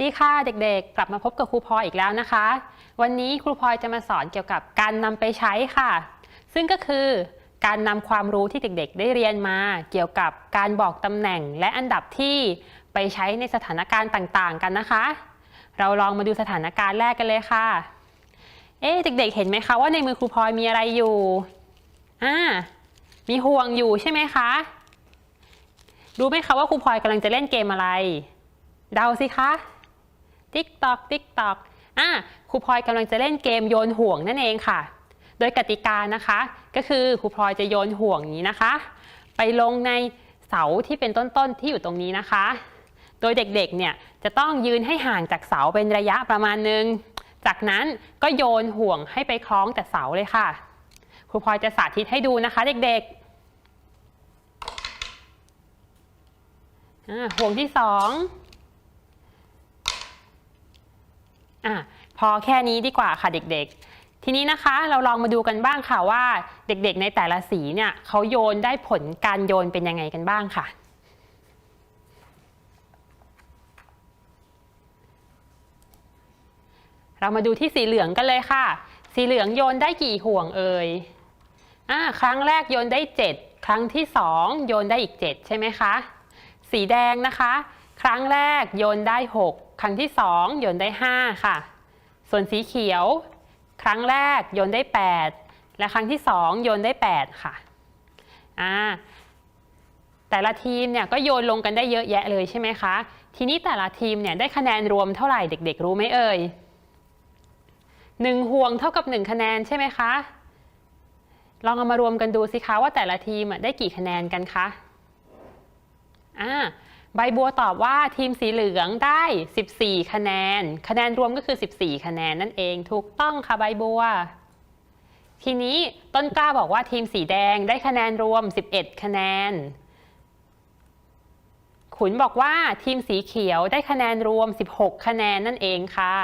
วัสดีค่ะเด็กๆ กลับมาพบกับครูพลอยอีกแล้วนะคะ วันนี้ครูพลอยจะมาสอนเกี่ยวกับการนำไปใช้ค่ะ ซึ่งก็คือการนำความรู้ที่เด็กๆ ได้เรียนมา เกี่ยวกับการบอกตำแหน่งและอันดับที่ไปใช้ในสถานการณ์ต่างๆ กันนะคะ เราลองมาดูสถานการณ์แรกกันเลยค่ะ เอ๊เด็กๆ เห็นไหมคะว่าในมือครูพลอยมีอะไรอยู่อ่ามีห่วงอยู่ใช่ไหมคะรู้ไหมคะว่าครูพลอยกำลังจะเล่นเกมอะไร เดาสิคะ ติ๊กตอกติ๊กตอกอะครูพลอยกำลังจะเล่นเกมโยนห่วงนั่นเองค่ะ โดยกติกานะคะ ก็คือครูพลอยจะโยนห่วงนี้นะคะ ไปลงในเสาที่เป็นต้นๆที่อยู่ตรงนี้นะคะ โดยเด็กๆเนี่ยจะต้องยืนให้ห่างจากเสาเป็นระยะประมาณนึง จากนั้นก็โยนห่วงให้ไปคล้องแต่เสาเลยค่ะ ครูพลอยจะสาธิตให้ดูนะคะเด็กๆห่วงที่สอง อะพอแค่นี้ดีกว่าค่ะเด็กๆ ทีนี้นะคะเราลองมาดูกันบ้างค่ะว่าเด็กๆในแต่ละสีเนี่ยเขาโยนได้ผลการโยนเป็นยังไงกันบ้างค่ะ เรามาดูที่สีเหลืองกันเลยค่ะ สีเหลืองโยนได้กี่ห่วงเอ่ยอ่าครั้งแรกโยนได้ 7 ครั้งที่ 2 โยนได้อีก 7 ใช่ไหมคะ สีแดงนะคะ ครั้งแรกโยนได้ 6 ครั้งที่ 2 โยนได้ 5 ค่ะ ส่วนสีเขียว ครั้งแรกโยนได้ 8 และครั้งที่ 2 โยนได้ 8 ค่ะอ่าแต่ละทีมเนี่ยก็โยนลงกันได้เยอะแยะเลยใช่ไหมคะ ทีนี้แต่ละทีมเนี่ยได้คะแนนรวมเท่าไหร่เด็ก ๆ รู้ไหมเอ่ยหนึ่งห่วงเท่ากับ 1 คะแนนใช่ไหมคะ ลองเอามารวมกันดูสิคะว่าแต่ละทีมได้กี่คะแนนกันคะอ่า ใบบัวตอบว่าทีมสีเหลืองได้ 14 คะแนน คะแนนรวมก็คือ 14 คะแนนนั่นเองถูกต้องค่ะใบบัว ทีนี้ต้นกล้าบอกว่าทีมสีแดงได้คะแนนรวม 11 คะแนน ขุนบอกว่าทีมสีเขียวได้คะแนนรวม 16 คะแนนนั่นเองค่ะ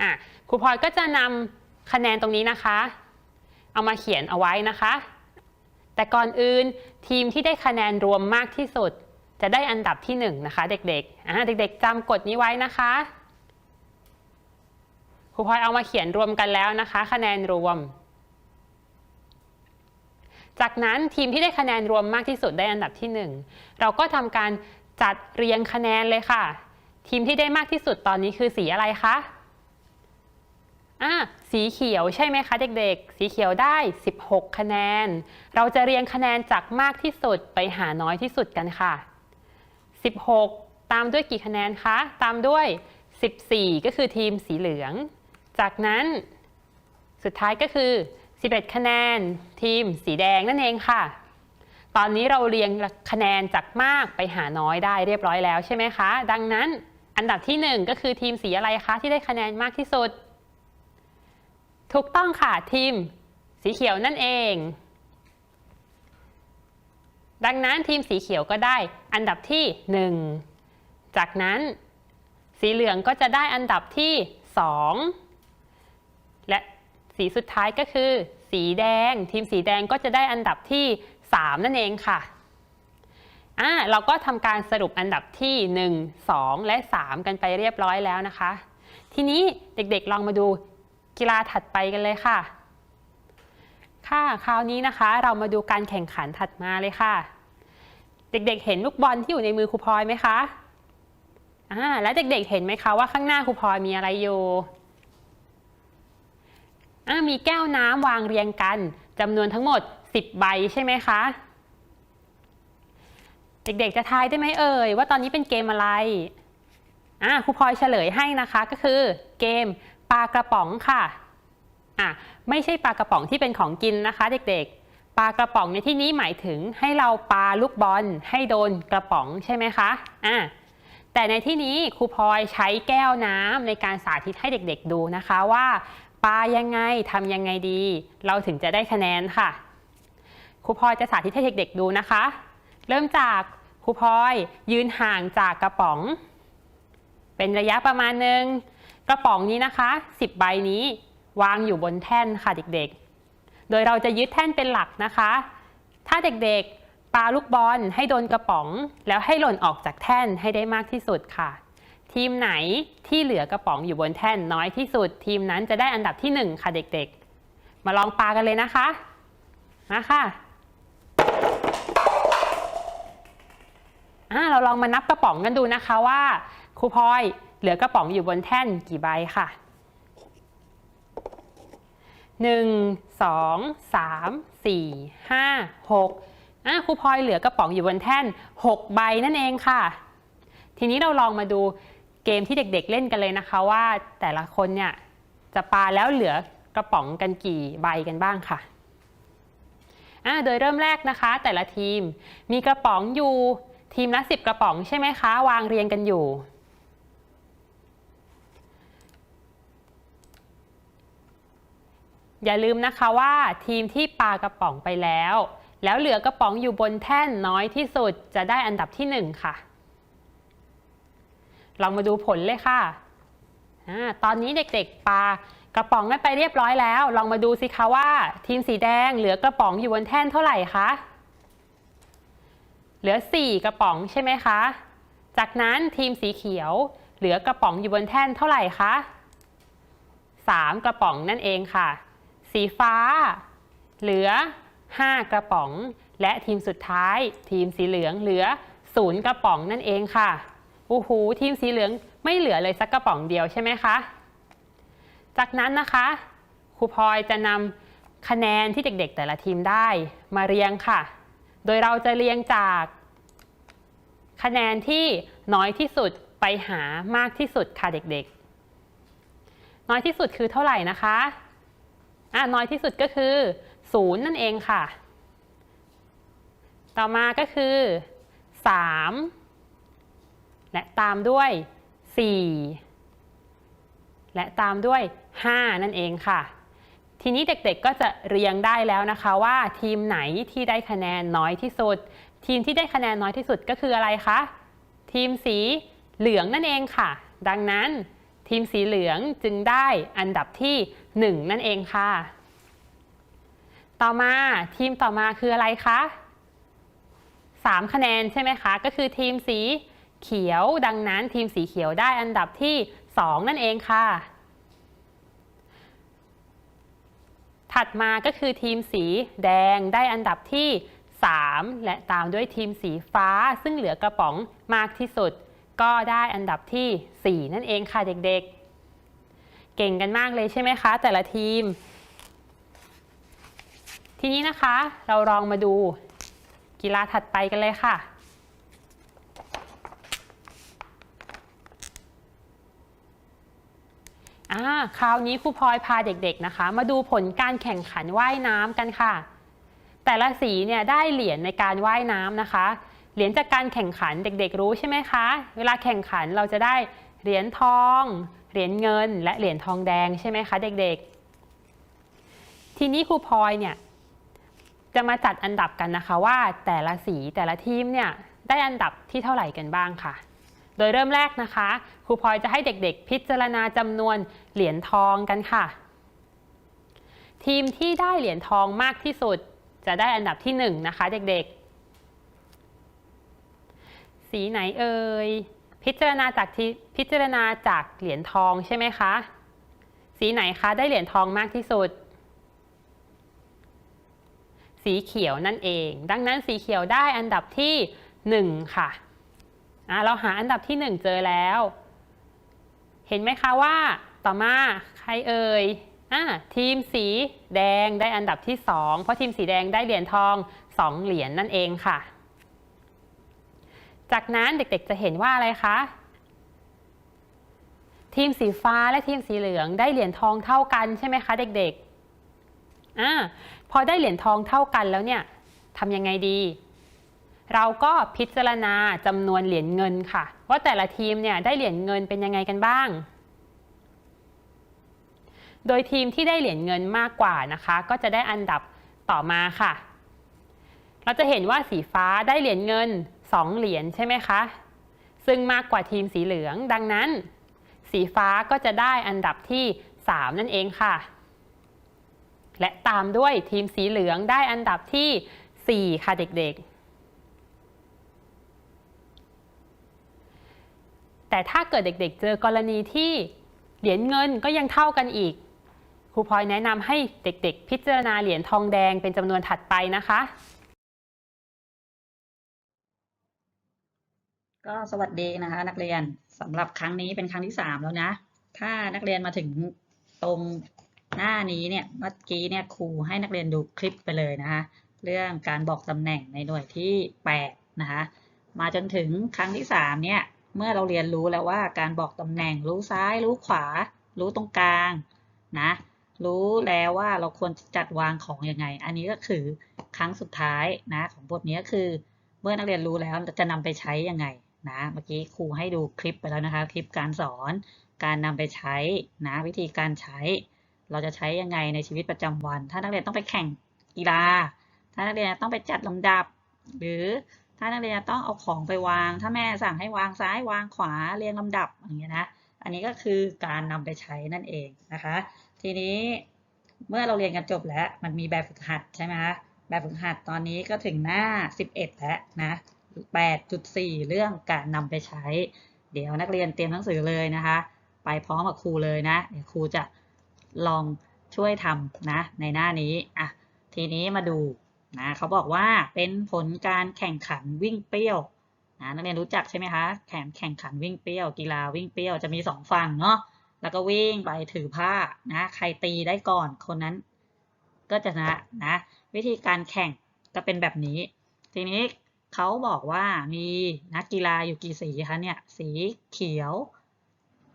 อะครูพลอยก็จะนำคะแนนตรงนี้นะคะ เอามาเขียนเอาไว้นะคะ แต่ก่อนอื่นทีมที่ได้คะแนนรวมมากที่สุด จะได้อันดับที่1นนะคะเด็กๆอ่าเด็กๆจำกฎนี้ไว้นะคะครูพลอยเอามาเขียนรวมกันแล้วนะคะ คะแนนรวม จากนั้นทีมที่ได้คะแนนรวมมากที่สุดได้อันดับที่ 1 เราก็ทำการจัดเรียงคะแนนเลยค่ะ ทีมที่ได้มากที่สุดตอนนี้คือสีอะไรคะอ่าสีเขียวใช่ไหมคะเด็กๆ สีเขียวได้ 16 คะแนน เราจะเรียงคะแนนจากมากที่สุดไปหาน้อยที่สุดกันค่ะ 16 ตามด้วยกี่คะแนนคะ ตามด้วย 14 ก็คือทีมสีเหลือง จากนั้นสุดท้ายก็คือ 11 คะแนน ทีมสีแดงนั่นเองค่ะ ตอนนี้เราเรียงคะแนนจากมากไปหาน้อยได้เรียบร้อยแล้วใช่ไหมคะ ดังนั้นอันดับที่ 1 ก็คือทีมสีอะไรคะที่ได้คะแนนมากที่สุด ถูกต้องค่ะทีมสีเขียวนั่นเอง ดังนั้นทีมสีเขียวก็ได้อันดับที่ 1 จากนั้นสีเหลืองก็จะได้อันดับที่ 2 และสีสุดท้ายก็คือ สีแดง ทีมสีแดงก็จะได้อันดับที่ 3 นั่นเองค่ะอ่าเราก็ทำการสรุปอันดับที่ 1 2 และ 3 กันไปเรียบร้อยแล้วนะคะ ทีนี้เด็กๆลองมาดูกีฬาถัดไปกันเลยค่ะ ค่ะ คราวนี้นะคะเรามาดูการแข่งขันถัดมาเลยค่ะ เด็กๆ เห็นลูกบอลที่อยู่ในมือครูพลอยไหมคะอ่าและเด็กๆ เห็นไหมคะว่าข้างหน้าครูพลอยมีอะไรอยู่อ่ามีแก้วน้ำวางเรียงกันจำนวนทั้งหมด 10 ใบใช่ไหมคะ เด็กๆ จะทายได้ไหมเอ่ยว่าตอนนี้เป็นเกมอะไรอ่าครูพลอยเฉลยให้นะคะก็คือเกมปลากระป๋องค่ะ อะไม่ใช่ปลากระป๋องที่เป็นของกินนะคะเด็กๆ ปลากระป๋องในที่นี้หมายถึงให้เราปาลูกบอลให้โดนกระป๋องใช่ไหมคะอะแต่ในที่นี้ครูพลอยใช้แก้วน้ำในการสาธิตให้เด็กๆดูนะคะว่าปายังไงทำยังไงดี เราถึงจะได้คะแนนค่ะครูพลอยจะสาธิตให้เด็กๆดูนะคะ เริ่มจากครูพลอยยืนห่างจากกระป๋อง เป็นระยะประมาณหนึ่งกระป๋องนี้นะคะ 10 ใบนี้ วางอยู่บนแท่นค่ะเด็กๆ โดยเราจะยึดแท่นเป็นหลักนะคะ ถ้าเด็กๆปาลูกบอลให้โดนกระป๋อง แล้วให้หล่นออกจากแท่นให้ได้มากที่สุดค่ะ ทีมไหนที่เหลือกระป๋องอยู่บนแท่นน้อยที่สุด ทีมนั้นจะได้อันดับที่หนึ่งค่ะเด็กๆ มาลองปากันเลยนะคะ มาค่ะอ่าเราลองมานับกระป๋องกันดูนะคะว่าครูพลอยเหลือกระป๋องอยู่บนแท่นกี่ใบค่ะ หนึ่งสองสามสี่ห้าหกอะครูพลอยเหลือกระป๋องอยู่บนแท่นหกใบนั่นเองค่ะ ทีนี้เราลองมาดูเกมที่เด็กๆเล่นกันเลยนะคะว่าแต่ละคนเนี่ยจะปาแล้วเหลือกระป๋องกันกี่ใบกันบ้างค่ะอะโดยเริ่มแรกนะคะ แต่ละทีมมีกระป๋องอยู่ทีมละ 10 กระป๋องใช่ไหมคะ วางเรียงกันอยู่ อย่าลืมนะคะว่าทีมที่ปากระป๋องไปแล้ว แล้วเหลือกระป๋องอยู่บนแท่นน้อยที่สุดจะได้อันดับที่ 1 ค่ะเรามาดูผลเลยค่ะอตอนนี้เด็กๆปากระป๋องกันไปเรียบร้อยแล้ว ลองมาดูสิคะว่า ทีมสีแดงเหลือกระป๋องอยู่บนแท่นเท่าไหร่คะเหลือ 4 กระป๋องใช่ไหมคะ จากนั้นทีมสีเขียวเหลือกระป๋องอยู่บนแท่นเท่าไหร่คะ3 กระป๋องนั่นเองค่ะ สีฟ้า เหลือ 5 กระป๋อง และทีมสุดท้าย ทีมสีเหลืองเหลือ 0 กระป๋องนั่นเองค่ะโอ้โหทีมสีเหลืองไม่เหลือเลยสักกระป๋องเดียวใช่ไหมคะ จากนั้นนะคะครูพลอยจะนำคะแนนที่เด็กๆ แต่ละทีมได้มาเรียงค่ะ โดยเราจะเรียงจากคะแนนที่น้อยที่สุดไปหามากที่สุดค่ะเด็กๆ น้อยที่สุดคือเท่าไหร่นะคะ อะน้อยที่สุดก็คือ0นั่นเองค่ะ ต่อมาก็คือ 3 และตามด้วย 4 และตามด้วย 5 นั่นเองค่ะ ทีนี้เด็กๆก็จะเรียงได้แล้วนะคะว่าทีมไหนที่ได้คะแนนน้อยที่สุด ทีมที่ได้คะแนนน้อยที่สุดก็คืออะไรคะ ทีมสีเหลืองนั่นเองค่ะ ดังนั้น ทีมสีเหลืองจึงได้อันดับที่ 1 นั่นเองค่ะ ต่อมาทีมต่อมาคืออะไรคะ3 คะแนนใช่ไหมคะ ก็คือทีมสีเขียวดังนั้นทีมสีเขียวได้อันดับที่ 2 นั่นเองค่ะ ถัดมาก็คือทีมสีแดงได้อันดับที่ 3 และตามด้วยทีมสีฟ้าซึ่งเหลือกระป๋องมากที่สุด ก็ได้อันดับที่ 4 นั่นเองค่ะเด็กๆ เก่งกันมากเลยใช่ไหมคะ แต่ละทีม ทีนี้นะคะเราลองมาดูกีฬาถัดไปกันเลยค่ะอ่าคราวนี้ครูพลอยพาเด็กๆนะคะ มาดูผลการแข่งขันว่ายน้ำกันค่ะ แต่ละสีเนี่ยได้เหรียญในการว่ายน้ำนะคะ เหรียญจากการแข่งขันเด็กๆรู้ใช่ไหมคะ เวลาแข่งขันเราจะได้เหรียญทอง เหรียญเงิน และเหรียญทองแดงใช่ไหมคะเด็กๆ ทีนี้ครูพลอยเนี่ยจะมาจัดอันดับกันนะคะว่าแต่ละสีแต่ละทีมเนี่ยได้อันดับที่เท่าไหร่กันบ้างค่ะ โดยเริ่มแรกนะคะครูพลอยจะให้เด็กๆ พิจารณาจำนวนเหรียญทองกันค่ะ ทีมที่ได้เหรียญทองมากที่สุดจะได้อันดับที่1นนะคะเด็กๆ สีไหนเอ่ย พิจารณาจากพิจารณาจากเหรียญทองใช่ไหมคะ สีไหนคะได้เหรียญทองมากที่สุด สีเขียวนั่นเอง ดังนั้นสีเขียวได้อันดับที่ 1 ค่ะอะเราหาอันดับที่ 1 เจอแล้ว เห็นไหมคะว่าต่อมาใครเอ่ยอะทีมสีแดงได้อันดับที่ 2 เพราะทีมสีแดงได้เหรียญทอง 2 เหรียญนนั่นเองค่ะ จากนั้นเด็กๆจะเห็นว่าอะไรคะ ทีมสีฟ้าและทีมสีเหลืองได้เหรียญทองเท่ากันใช่ไหมคะเด็กๆอ่าพอได้เหรียญทองเท่ากันแล้วเนี่ยทำยังไงดี เราก็พิจารณาจำนวนเหรียญเงินค่ะ ว่าแต่ละทีมเนี่ยได้เหรียญเงินเป็นยังไงกันบ้าง โดยทีมที่ได้เหรียญเงินมากกว่านะคะ ก็จะได้อันดับต่อมาค่ะ เราจะเห็นว่าสีฟ้าได้เหรียญเงิน 2 เหรียญใช่ไหมคะ ซึ่งมากกว่าทีมสีเหลือง ดังนั้น สีฟ้าก็จะได้อันดับที่ 3 นั่นเองค่ะ และตามด้วยทีมสีเหลืองได้อันดับที่ 4 ค่ะเด็กๆ แต่ถ้าเกิดเด็กๆ เจอกรณีที่เหรียญเงินก็ยังเท่ากันอีก ครูพลอยแนะนำให้เด็กๆ พิจารณาเหรียญทองแดงเป็นจำนวนถัดไปนะคะ ก็สวัสดีนะคะ นักเรียนสำหรับครั้งนี้เป็นครั้งที่สามแล้วนะ ถ้านักเรียนมาถึงตรงหน้านี้เนี่ยเมื่อกี้เนี่ยครูให้นักเรียนดูคลิปไปเลยนะคะเรื่องการบอกตำแหน่งในหน่วยที่แปดนะคะมาจนถึงครั้งที่สามเนี่ยเมื่อเราเรียนรู้แล้วว่าการบอกตำแหน่งรู้ซ้าย รู้ขวา รู้ตรงกลางนะรู้แล้วว่าเราควรจัดวางของอยังไง อันนี้ก็คือครั้งสุดท้ายนะของบทนี้ก็คือเมื่อนักเรียนรู้แล้วจะนำไปใช้ยังไง นะ เมื่อกี้ครูให้ดูคลิปไปแล้วนะคะ คลิปการสอน การนำไปใช้นะ วิธีการใช้ เราจะใช้ยังไงในชีวิตประจำวัน ถ้านักเรียนต้องไปแข่งกีฬา ถ้านักเรียนต้องไปจัดลำดับ หรือถ้านักเรียนต้องเอาของไปวาง ถ้าแม่สั่งให้วางซ้ายวางขวาเรียงลำดับอย่างเงี้ยนะ อันนี้ก็คือการนำไปใช้นั่นเองนะคะ ทีนี้เมื่อเราเรียนกันจบแล้ว มันมีแบบฝึกหัดใช่ไหมคะแบบฝึกหัดตอนนี้ก็ถึงหน้า 11 แล้วนะ 8.4 เรื่องการนำไปใช้ เดี๋ยวนักเรียนเตรียมหนังสือเลยนะคะ ไปพร้อมกับครูเลยนะ เดี๋ยวครูจะลองช่วยทำนะในหน้านี้อะทีนี้มาดูนะเขาบอกว่าเป็นผลการแข่งขันวิ่งเปรี้ยวนะนักเรียนรู้จักใช่ไหมคะแข่งแข่งขันวิ่งเปรี้ยวกีฬาวิ่งเปรี้ยวจะมีสองฝั่งเนาะแล้วก็วิ่งไปถือผ้านะใครตีได้ก่อนคนนั้น ก็จะชนะนะ วิธีการแข่งก็เป็นแบบนี้ ทีนี้ เขาบอกว่ามีนักกีฬาอยู่กี่สีคะเนี่ย สีเขียว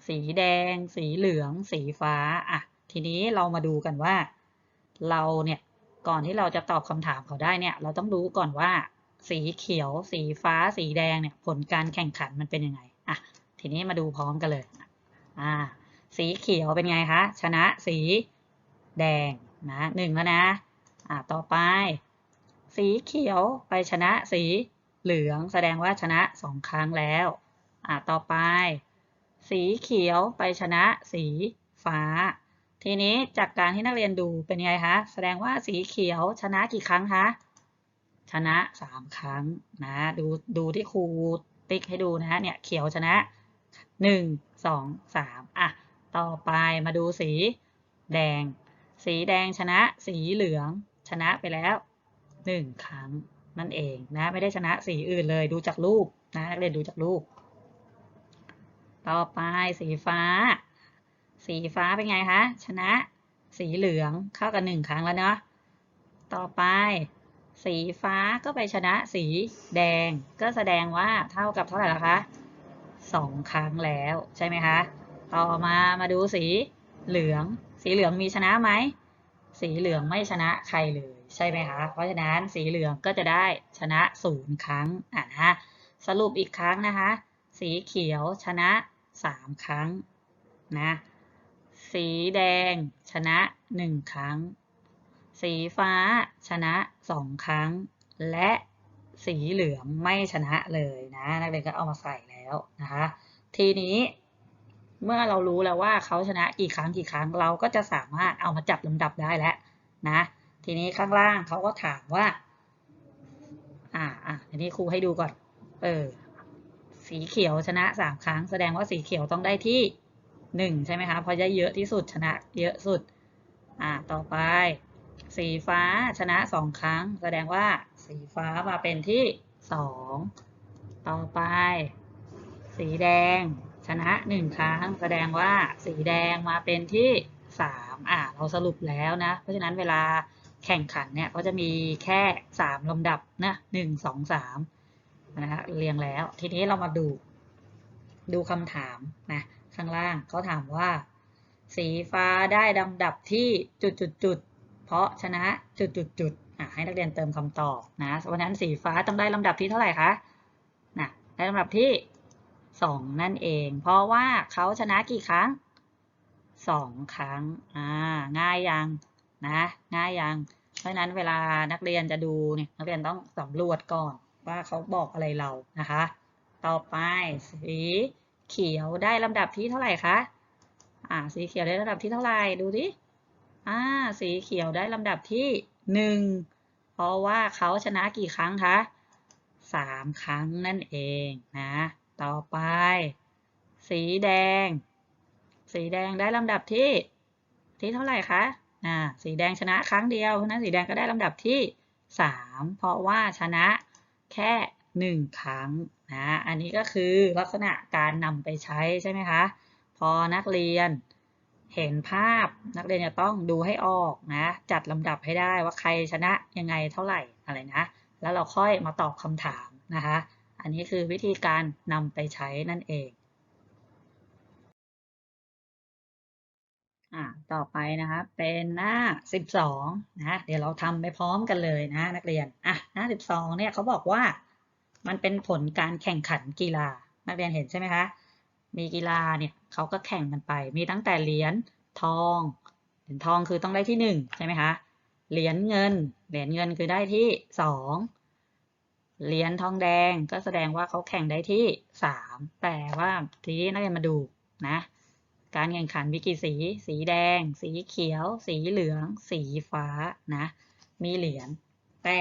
สีแดง สีเหลือง สีฟ้าอะทีนี้เรามาดูกันว่า เราเนี่ยก่อนที่เราจะตอบคำถามเขาได้เนี่ย เราต้องรู้ก่อนว่า สีเขียว สีฟ้า สีแดงเนี่ยผลการแข่งขันมันเป็นยังไงอะทีนี้มาดูพร้อมกันเลยอ่าสีเขียวเป็นไงคะ ชนะสีแดงนะหนึ่งแล้วนะอ่าต่อไป สีเขียวไปชนะสีเหลืองแสดงว่าชนะสองครั้งแล้วอ่าต่อไป สีเขียวไปชนะสีฟ้า ทีนี้จากการที่นักเรียนดูเป็นไงคะ แสดงว่าสีเขียวชนะกี่ครั้งคะ ชนะสามครั้งนะ ดูดูที่ครูติ๊กให้ดูนะเนี่ยเขียวชนะหนึ่งสองสามอะ ต่อไปมาดูสีแดง สีแดงชนะสีเหลืองชนะไปแล้ว หนึ่งครั้งนั่นเองนะไม่ได้ชนะสีอื่นเลยดูจากรูปนะนักเรียนดูจากรูป ต่อไปสีฟ้า สีฟ้าเป็นไงคะชนะสีเหลืองเข้ากันหนึ่งครั้งแล้วเนาะต่อไป สีฟ้าก็ไปชนะสีแดงก็แสดงว่าเท่ากับเท่าไหร่ละคะสองครั้งแล้วใช่ไหมคะต่อมามาดูสีเหลือง สีเหลืองมีชนะไหมสีเหลืองไม่ชนะใครเลย ใช่ไหมคะ เพราะฉะนั้นสีเหลืองก็จะได้ชนะศูนย์ครั้งอะนะสรุปอีกครั้งนะคะ สีเขียวชนะสามครั้งนะสีแดงชนะหนึ่งครั้ง สีฟ้าชนะสองครั้ง และสีเหลืองไม่ชนะเลยนะนักเรียนก็เอามาใส่แล้วนะคะ ทีนี้เมื่อเรารู้แล้วว่าเขาชนะกี่ครั้งกี่ครั้งเราก็จะสามารถเอามาจับลำดับได้แล้วนะ ทีนี้ข้างล่างเขาก็ถามว่า อ่าอะทีนี้ครูให้ดูก่อน เออ สีเขียวชนะสามครั้ง แสดงว่าสีเขียวต้องได้ที่หนึ่งใช่ไหมคะเพราะได้เยอะที่สุดชนะเยอะสุด อ่า ต่อไป สีฟ้าชนะสองครั้ง แสดงว่าสีฟ้ามาเป็นที่สอง ต่อไป สีแดงชนะหนึ่งครั้ง แสดงว่าสีแดงมาเป็นที่สามอ่าเราสรุปแล้วนะ เพราะฉะนั้นเวลา แข่งขันเนี่ยก็จะมีแค่สามลำดับนะหนึ่งสองสามนะฮะเรียงแล้ว ทีนี้เรามาดู ดูคำถามนะข้างล่างเขาถามว่า สีฟ้าได้ลำดับที่จุดจุดจุดเพราะชนะจุดจุดจุดอะให้นักเรียนเติมคำตอบนะเพราะฉะนั้นสีฟ้าต้องได้ลำดับที่เท่าไหร่คะนะได้ลำดับที่สองนั่นเอง เพราะว่าเขาชนะกี่ครั้งสองครั้งอ่าง่ายยัง นะง่ายยัง เพราะฉะนั้นเวลานักเรียนจะดูเนี่ยนักเรียนต้องสำรวจก่อนว่าเขาบอกอะไรเรานะคะ ต่อไปสีเขียวได้ลำดับที่เท่าไหร่คะอ่าสีเขียวได้ลำดับที่เท่าไหร่ดูดิอ่าสีเขียวได้ลำดับที่หนึ่งเพราะว่าเขาชนะกี่ครั้งคะสามครั้งนั่นเองนะ ต่อไป สีแดง สีแดงได้ลำดับที่ที่เท่าไหร่คะ อ่าสีแดงชนะครั้งเดียวเพราะนั้นสีแดงก็ได้ลำดับที่สามเพราะว่าชนะแค่หนึ่งครั้งนะอันนี้ก็คือลักษณะการนำไปใช้ใช่ไหมคะพอนักเรียนเห็นภาพนักเรียนจะต้องดูให้ออกนะ จัดลำดับให้ได้ว่าใครชนะยังไงเท่าไหร่อะไรนะ แล้วเราค่อยมาตอบคำถามนะคะ อันนี้คือวิธีการนำไปใช้นั่นเอง อ่าต่อไปนะคะเป็นหน้า 12นะเดี๋ยวเราทำไปพร้อมกันเลยนะนักเรียนอะหน้า 12เนี่ยเขาบอกว่ามันเป็นผลการแข่งขันกีฬา นักเรียนเห็นใช่ไหมคะมีกีฬาเนี่ยเขาก็แข่งกันไป มีตั้งแต่เหรียญทองเหรียญทองคือต้องได้ที่หนึ่งใช่ไหมคะเหรียญเงินเหรียญเงินคือได้ที่สองเหรียญทองแดงก็แสดงว่าเขาแข่งได้ที่สามแต่ว่าทีนี้นักเรียนมาดูนะ การแข่งขันมีกี่สี สีแดง สีเขียว สีเหลือง สีฟ้านะ มีเหรียญ แต่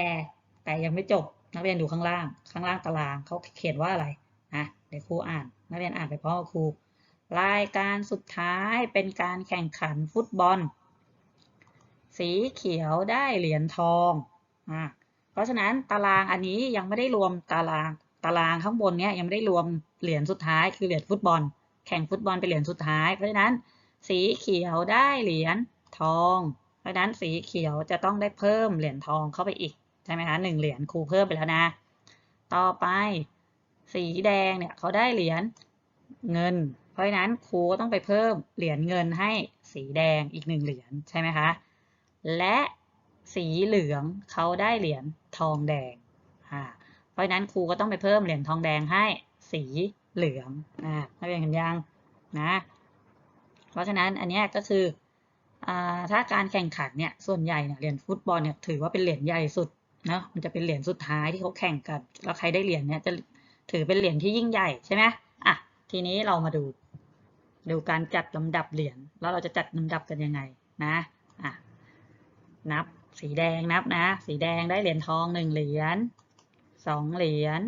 แต่ยังไม่จบ นักเรียนดูข้างล่าง ข้างล่างตารางเขาเขียนว่าอะไรนะเดี๋ยวครูอ่าน นักเรียนอ่านไปพร้อมครู รายการสุดท้ายเป็นการแข่งขันฟุตบอล สีเขียวได้เหรียญทองอ่าเพราะฉะนั้นตารางอันนี้ยังไม่ได้รวมตารางตารางข้างบนเนี้ยยังไม่ได้รวมเหรียญสุดท้ายคือเหรียญฟุตบอล แข่งฟุตบอลเป็นเหรียญสุดท้าย เพราะฉะนั้น สีเขียวได้เหรียญทอง เพราะฉะนั้นสีเขียวจะต้องได้เพิ่มเหรียญทองเข้าไปอีกใช่ไหมคะหนึ่งเหรียญครูเพิ่มไปแล้วนะ ต่อไปสีแดงเนี่ยเขาได้เหรียญเงิน เพราะฉะนั้นครูก็ต้องไปเพิ่มเหรียญเงินให้สีแดงอีกหนึ่งเหรียญใช่ไหมคะและสีเหลืองเขาได้เหรียญทองแดงอ่าเพราะฉะนั้นครูก็ต้องไปเพิ่มเหรียญทองแดงให้สี เหลืองอ่านักเรียนเห็นยังนะ เพราะฉะนั้นอันนี้ก็คืออถ้าการแข่งขันเนี่ยส่วนใหญ่เนี่ยเหรียญฟุตบอลเนี่ยถือว่าเป็นเหรียญใหญ่สุดเนาะมันจะเป็นเหรียญสุดท้ายที่เขาแข่งกันแล้วใครได้เหรียญเนี่ยจะถือเป็นเหรียญที่ยิ่งใหญ่ใช่ไหมอะทีนี้เรามาดู ดูการจัดลำดับเหรียญแล้วเราจะจัดลำดับกันยังไงนะอะนับสีแดงนับนะ สีแดงได้เหรียญทองหนึ่งเหรียญสองเหรียญ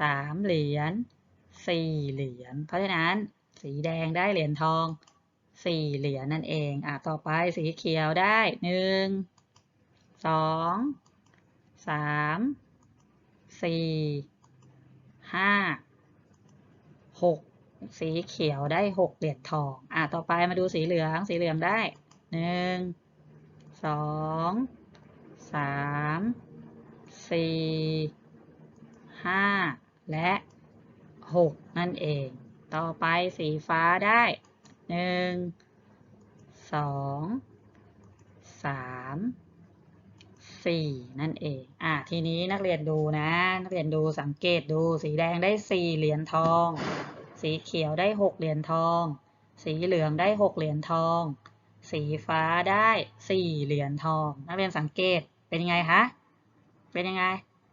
สามเหรียญ สี่เหรียญ เพราะฉะนั้นสีแดงได้เหรียญทองสี่เหรียญนั่นเอง อะ ต่อไปสีเขียวได้หนึ่งสองสามสี่ห้าหกสีเขียวได้หกเหรียญทอง อะ ต่อไปมาดูสีเหลือง สีเหลืองได้หนึ่งสองสามสี่ห้าและ หกนั่นเอง ต่อไปสีฟ้าได้หนึ่งสองสามสี่นั่นเอง อะทีนี้นักเรียนดูนะ นักเรียนดูสังเกตดู สีแดงได้สี่เหรียญทอง สีเขียวได้หกเหรียญทอง สีเหลืองได้หกเหรียญทอง สีฟ้าได้สี่เหรียญทอง นักเรียนสังเกต เป็นยังไงคะ เป็นยังไง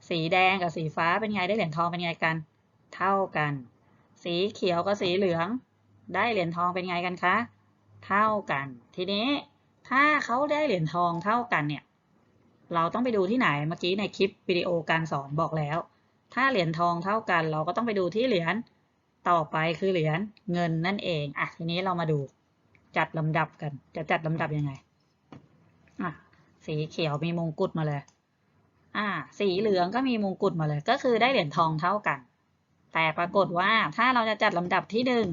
สีแดงกับสีฟ้าเป็นไงได้เหรียญทองเป็นไงกัน เท่ากัน สีเขียวกับสีเหลือง ได้เหรียญทองเป็นไงกันคะ เท่ากัน ทีนี้ถ้าเขาได้เหรียญทองเท่ากันเนี่ย เราต้องไปดูที่ไหน เมื่อกี้ในคลิปวิดีโอการสอนบอกแล้ว ถ้าเหรียญทองเท่ากัน เราก็ต้องไปดูที่เหรียญต่อไปคือเหรียญเงินนั่นเอง อะ ทีนี้เรามาดูจัดลำดับกัน จะจัดลำดับยังไง อะ สีเขียวมีมงกุฎมาเลย อ่า สีเหลืองก็มีมงกุฎมาเลย ก็คือได้เหรียญทองเท่ากัน แต่ปรากฏว่าถ้าเราจะจัดลำดับที่หนึ่ง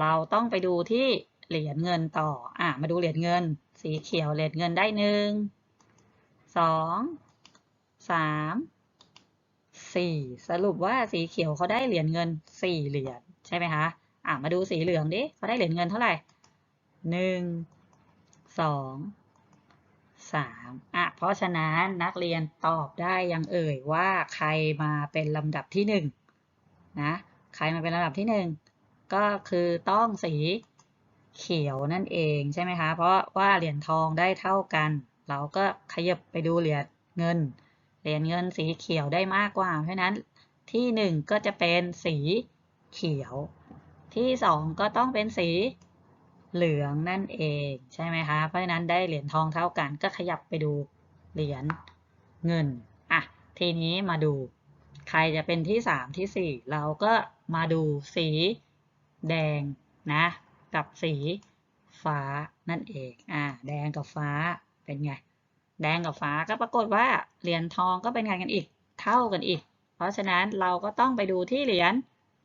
เราต้องไปดูที่เหรียญเงินต่อ อะ มาดูเหรียญเงิน สีเขียวเหรียญเงินได้หนึ่งสองสามสี่สรุปว่าสีเขียวเขาได้เหรียญเงินสี่เหรียญใช่ไหมคะ อะ มาดูสีเหลืองดิเขาได้เหรียญเงินเท่าไหร่หนึ่งสองสามอะ เพราะฉะนั้นนักเรียนตอบได้ยังเอ่ยว่าใครมาเป็นลำดับที่หนึ่ง นะใครมาเป็นลำดับที่หนึ่งก็คือต้องสีเขียวนั่นเองใช่ไหมคะเพราะว่าเหรียญทองได้เท่ากัน เราก็ขยับไปดูเหรียญเงิน เหรียญเงินสีเขียวได้มากกว่า เพราะนั้นที่หนึ่งก็จะเป็นสีเขียว ที่สองก็ต้องเป็นสีเหลืองนั่นเองใช่ไหมคะเพราะฉะนั้นได้เหรียญทองเท่ากันก็ขยับไปดูเหรียญเงินอะทีนี้มาดู ใครจะเป็นที่สามที่สี่เราก็มาดูสีแดงนะกับสีฟ้านั่นเองอ่าแดงกับฟ้าเป็นไง แดงกับฟ้าก็ปรากฏว่าเหรียญทองก็เป็นไงกันอีกเท่ากันอีก เพราะฉะนั้นเราก็ต้องไปดูที่เหรียญ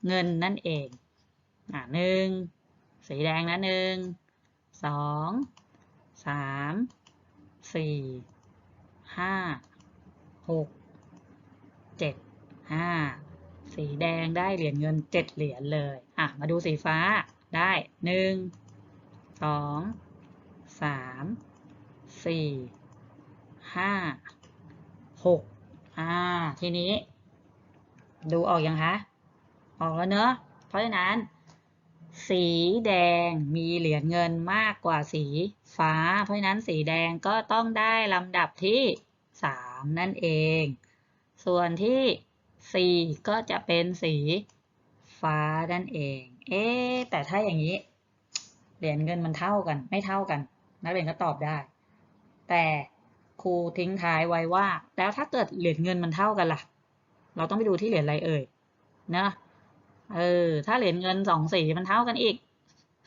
เงินนั่นเองอ่าหนึ่งสีแดงนะหนึ่งสองสามสี่ห้าหกเจ็ด ห้าสีแดงได้เหรียญเงินเจ็ดเหรียญเลย อะ มาดูสีฟ้าได้หนึ่งสองสามสี่ห้าหกอ่า ทีนี้ ดูออกยังคะ ออกแล้วเนอะเพราะฉะนั้น สีแดงมีเหรียญเงินมากกว่าสีฟ้า เพราะฉะนั้นสีแดงก็ต้องได้ลำดับที่สามนั่นเอง ส่วนที่ สี่ก็จะเป็นสีฟ้านั่นเอง เอ๊แต่ถ้าอย่างนี้ เหรียญเงินมันเท่ากัน ไม่เท่ากัน นักเรียนก็ตอบได้ แต่ครูทิ้งท้ายไว้ว่า แล้วถ้าเกิดเหรียญเงินมันเท่ากันล่ะ เราต้องไปดูที่เหรียญอะไรเอ่ย นะ เออ ถ้าเหรียญเงินสองสีมันเท่ากันอีก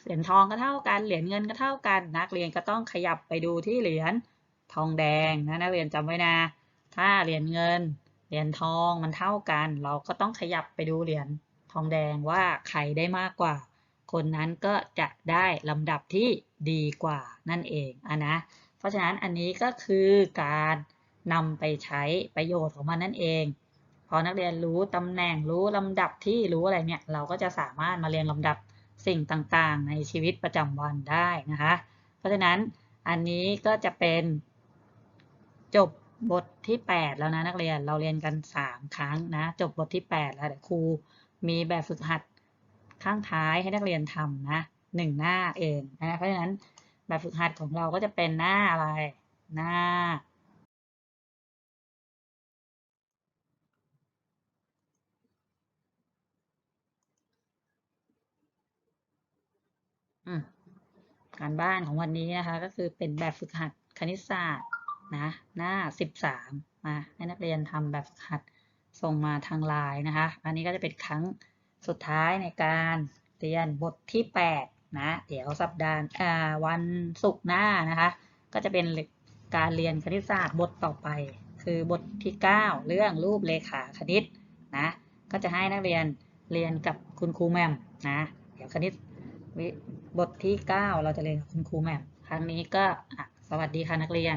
เหรียญทองก็เท่ากัน เหรียญเงินก็เท่ากัน นักเรียนก็ต้องขยับไปดูที่เหรียญทองแดงนะ นักเรียนจำไว้นะ ถ้าเหรียญเงิน เหรียญทองมันเท่ากัน เราก็ต้องขยับไปดูเหรียญทองแดงว่าใครได้มากกว่า คนนั้นก็จะได้ลำดับที่ดีกว่านั่นเองอะนะ เพราะฉะนั้นอันนี้ก็คือการนำไปใช้ประโยชน์ของมันนั่นเอง พอนักเรียนรู้ตำแหน่งรู้ลำดับที่รู้อะไรเนี่ย เราก็จะสามารถมาเรียงลำดับสิ่งต่างๆ ในชีวิตประจำวันได้นะคะ เพราะฉะนั้นอันนี้ก็จะเป็นจบ บทที่ 8 แล้วนะนักเรียนเราเรียนกัน 3 ครั้งนะ จบบทที่ 8 แล้วเดี๋ยวครูมีแบบฝึกหัดข้างท้ายให้นักเรียนทำนะหนึ่งหน้าเองนะเพราะฉะนั้นแบบฝึกหัดของเราก็จะเป็นหน้าอะไร หน้า การบ้านของวันนี้นะคะ ก็คือเป็นแบบฝึกหัดคณิตศาสตร์ นะหน้าสิบสามมาให้นักเรียนทำแบบหัดส่งมาทางไลน์นะคะ อันนี้ก็จะเป็นครั้งสุดท้ายในการเรียนบทที่แปดนะ เดี๋ยวสัปดาห์าวันศุกร์หน้านะคะ ก็จะเป็นการเรียนคณิตศาสตร์บทต่อไป คือบทที่เก้าเรื่องรูปเลขาคณิตนะ ก็จะให้นักเรียนเรียนกับคุณครูแมมนะ เดี๋ยวคณิตบทที่ 9 เราจะเรียนกับคุณครูแมมครั้งนี้ก็สวัสดีค่ะนักเรียน